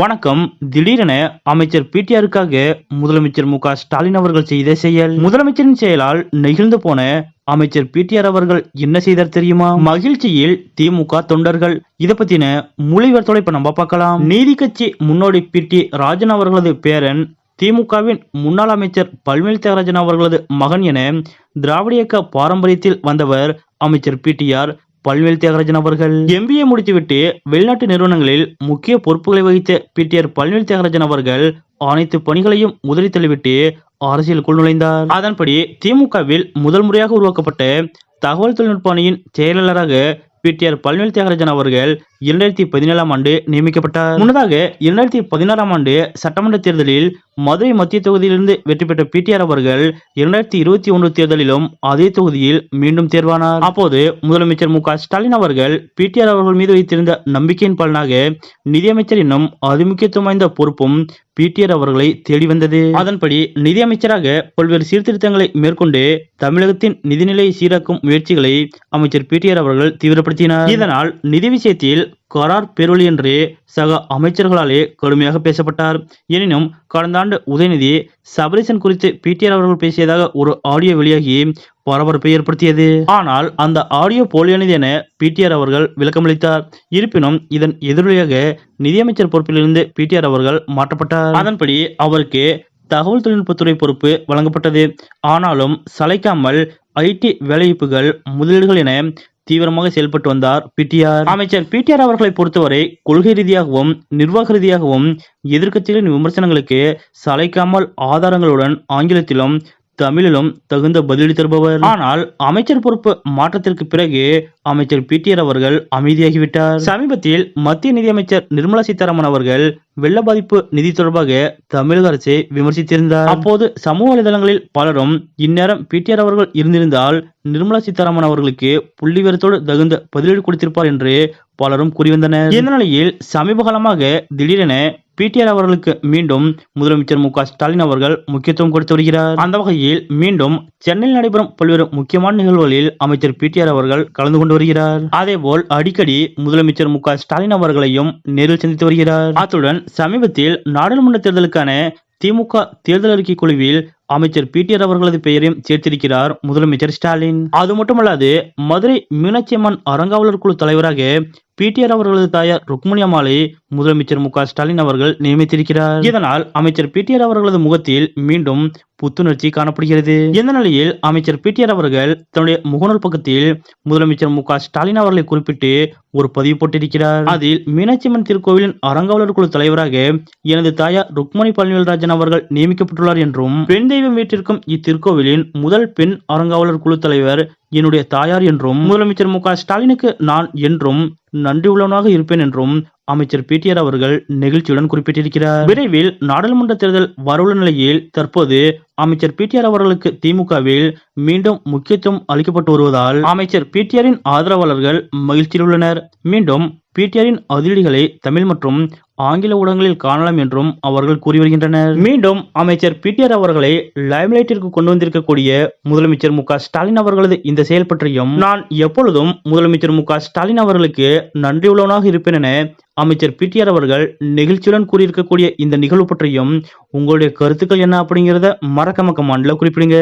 வணக்கம். திடீரென அமைச்சர் பிடிஆருக்காக முதலமைச்சர் மு ஸ்டாலின் அவர்கள் செய்த செயல். முதலமைச்சரின் செயலால் நெகிழ்ந்து போன அமைச்சர் பிடிஆர் அவர்கள் என்ன செய்தார் தெரியுமா? மகிழ்ச்சியில் திமுக தொண்டர்கள். இத பத்தின மொழிவர்த்தோட இப்ப நம்ம பார்க்கலாம். நீதி கட்சி முன்னோடி பிடி ராஜன் அவர்களது பேரன் திமுகவின் முன்னாள் அமைச்சர் பல்வேல் தியாகராஜன் அவர்களது மகன் என திராவிட இயக்க பாரம்பரியத்தில் வந்தவர் அமைச்சர் பிடிஆர் பல்வேல் தியாகராஜன் அவர்கள் எம்பிஏ முடித்துவிட்டு வெளிநாட்டு நிறுவனங்களில் முக்கிய பொறுப்புகளை வகித்த பிடிஆர் பல்வேல் தியாகராஜன் அவர்கள் அனைத்து பணிகளையும் முதலில் தள்ளிவிட்டு அரசியலுக்குள் நுழைந்தார். அதன்படி திமுகவில் முதல் முறையாக உருவாக்கப்பட்ட தகவல் தொழில்நுட்ப அணியின் செயலாளராக பிடிஆர் பல்வேல் தியாகராஜன் அவர்கள் இரண்டாயிரத்தி பதினேழாம் ஆண்டு நியமிக்கப்பட்டார். முன்னதாக இரண்டாயிரத்தி பதினாறாம் ஆண்டு சட்டமன்ற தேர்தலில் மதுரை மத்திய தொகுதியிலிருந்து வெற்றி பெற்ற பிடிஆர் அவர்கள் இரண்டாயிரத்தி இருபத்தி ஒன்று தேர்தலிலும் அதே தொகுதியில் மீண்டும் தேர்வானார். அப்போது முதலமைச்சர் மு ஸ்டாலின் அவர்கள் பிடிஆர் அவர்கள் மீது வைத்திருந்த நம்பிக்கையின் பலனாக நிதியமைச்சர் என்னும் அதிமுக்கியத்துவம் வாய்ந்த பொறுப்பும் பிடிஆர் அவர்களை தேடி வந்தது. அதன்படி நிதியமைச்சராக பல்வேறு சீர்திருத்தங்களை மேற்கொண்டு தமிழகத்தின் நிதிநிலையை சீராக்கும் முயற்சிகளை அமைச்சர் பிடிஆர் அவர்கள் தீவிரப்படுத்தினார். இதனால் நிதி விஷயத்தில் கரார் பெருளி என்றே சக அமைச்சர்களாலே கடுமையாக பேசப்பட்டார். எனினும் கடந்த ஆண்டு உதயநிதி சபரிசன் குறித்து பிடிஆர் அவர்கள் பேசியதாக ஒரு ஆடியோ வெளியாகி பரபரப்பை ஏற்படுத்தியது. ஆனால் அந்த ஆடியோ போலியானது என பிடிஆர் அவர்கள் விளக்கமளித்தார். இருப்பினும் இதன் எதிரொலியாக நிதியமைச்சர் பொறுப்பிலிருந்து பிடிஆர் அவர்கள் மாற்றப்பட்டார். அதன்படி அவருக்கு தகவல் தொழில்நுட்பத்துறை பொறுப்பு வழங்கப்பட்டது. ஆனாலும் சளைக்காமல் ஐடி வேலைவாய்ப்புகள் முதலீடுகள் என தீவிரமாக செயல்பட்டு வந்தார். பிடிஆர் அமைச்சர் பிடிஆர் அவர்களை பொறுத்தவரை கொள்கை ரீதியாகவும் நிர்வாக ரீதியாகவும் எதிர்க்கட்சிகளின் விமர்சனங்களுக்கு சளைக்காமல் ஆதாரங்களுடன் ஆங்கிலத்திலும் தமிழிலும் தகுந்த பதிலடி தருபவர் ஆனால் அமைச்சர் பொறுப்பு மாற்றத்திற்கு பிறகு அமைச்சர் பிடிஆர் அவர்கள் அமைதியாகிவிட்டார். சமீபத்தில் மத்திய நிதியமைச்சர் நிர்மலா சீதாராமன் அவர்கள் வெள்ள பாதிப்பு நிதி தொடர்பாக தமிழக அரசை விமர்சித்திருந்தார். அப்போது சமூக வலைதளங்களில் பலரும் இந்நேரம் பிடிஆர் அவர்கள் இருந்திருந்தால் நிர்மலா சீதாராமன் அவர்களுக்கு புள்ளி விவரத்தோடு தகுந்த பதிலடி கொடுத்திருப்பார் என்று பலரும் கூறி வந்தனர் இந்த நிலையில் சமீப காலமாக திடீரென பிடிஆர் அவர்களுக்கு மீண்டும் முதலமைச்சர் மு ஸ்டாலின் அவர்கள் முக்கியத்துவம் கொடுத்து வருகிறார். அந்த வகையில் மீண்டும் சென்னையில் நடைபெறும் பல்வேறு முக்கியமான நிகழ்வுகளில் அமைச்சர் பிடிஆர் அவர்கள் கலந்து கொண்டு வருகிறார். அதேபோல் அடிக்கடி முதலமைச்சர் மு ஸ்டாலின் அவர்களையும் நேரில் சந்தித்து வருகிறார். அத்துடன் சமீபத்தில் நாடாளுமன்ற தேர்தலுக்கான திமுக தேர்தல் அறிக்கை குழுவில் அமைச்சர் பிடிஆர் அவர்களது பெயரையும் சேர்த்திருக்கிறார் முதலமைச்சர் ஸ்டாலின். அது மட்டுமல்லாது மதுரை மீனாட்சி அம்மன் அறங்காவலர் குழு தலைவராக பிடிஆர் அவர்களது தாயார் ருக்மணி அம்மாளை முதலமைச்சர் மு ஸ்டாலின் அவர்கள் நியமித்திருக்கிறார். இதனால் அமைச்சர் பிடிஆர் அவர்களது முகத்தில் மீண்டும் புத்துணர்ச்சி காணப்படுகிறது. இந்த நிலையில் அமைச்சர் பிடிஆர் அவர்கள் தன்னுடைய முகநூல் பக்கத்தில் முதலமைச்சர் மு ஸ்டாலின் அவர்களை குறிப்பிட்டு ஒரு பதிவு போட்டிருக்கிறார். அதில் மீனாட்சி அம்மன் திருக்கோவிலின் அறங்காவலர் குழு தலைவராக எனது தாயார் ருக்மணி பழனிவேல்ராஜன் அவர்கள் நியமிக்கப்பட்டுள்ளார் என்றும் பெண் தெய்வம் வீட்டிற்கும் இத்திருக்கோவிலின் முதல் பெண் அறங்காவலர் குழு தலைவர் என்னுடைய தாயார் என்றும் முதலமைச்சர் மு ஸ்டாலினுக்கு நான் என்றும் நன்றியுள்ளவனாக இருப்பேன் என்றும் அமைச்சர் பிடிஆர் அவர்கள் நெகிழ்ச்சியுடன் குறிப்பிட்டிருக்கிறார். விரைவில் நாடாளுமன்ற தேர்தல் வரவுள்ள நிலையில் தற்போது அமைச்சர் பிடிஆர் அவர்களுக்கு திமுகவில் மீண்டும் முக்கியத்துவம் அளிக்கப்பட்டு வருவதால் அமைச்சர் பிடிஆரின் ஆதரவாளர்கள் மகிழ்ச்சியில் உள்ளனர். மீண்டும் பிடிஆரின் அதிரடிகளை தமிழ் மற்றும் ஆங்கில ஊடகங்களில் காணலாம் என்றும் அவர்கள் கூறி வருகின்றனர். மீண்டும் அமைச்சர் பிடிஆர் அவர்களை லைம்லைட்டிற்கு கொண்டு வந்திருக்கக்கூடிய முதலமைச்சர் மு ஸ்டாலின் அவர்களது இந்த செயல் பற்றியும் நான் எப்பொழுதும் முதலமைச்சர் மு ஸ்டாலின் அவர்களுக்கு நன்றியுள்ளவனாக இருப்பேன் என அமைச்சர் பிடிஆர் அவர்கள் நெகிழ்ச்சியுடன் கூறியிருக்கக்கூடிய இந்த நிகழ்வு பற்றியும் உங்களுடைய கருத்துக்கள் என்ன அப்படிங்கிறத மறக்காம கமாண்ட்ல குறிப்பிடுங்க.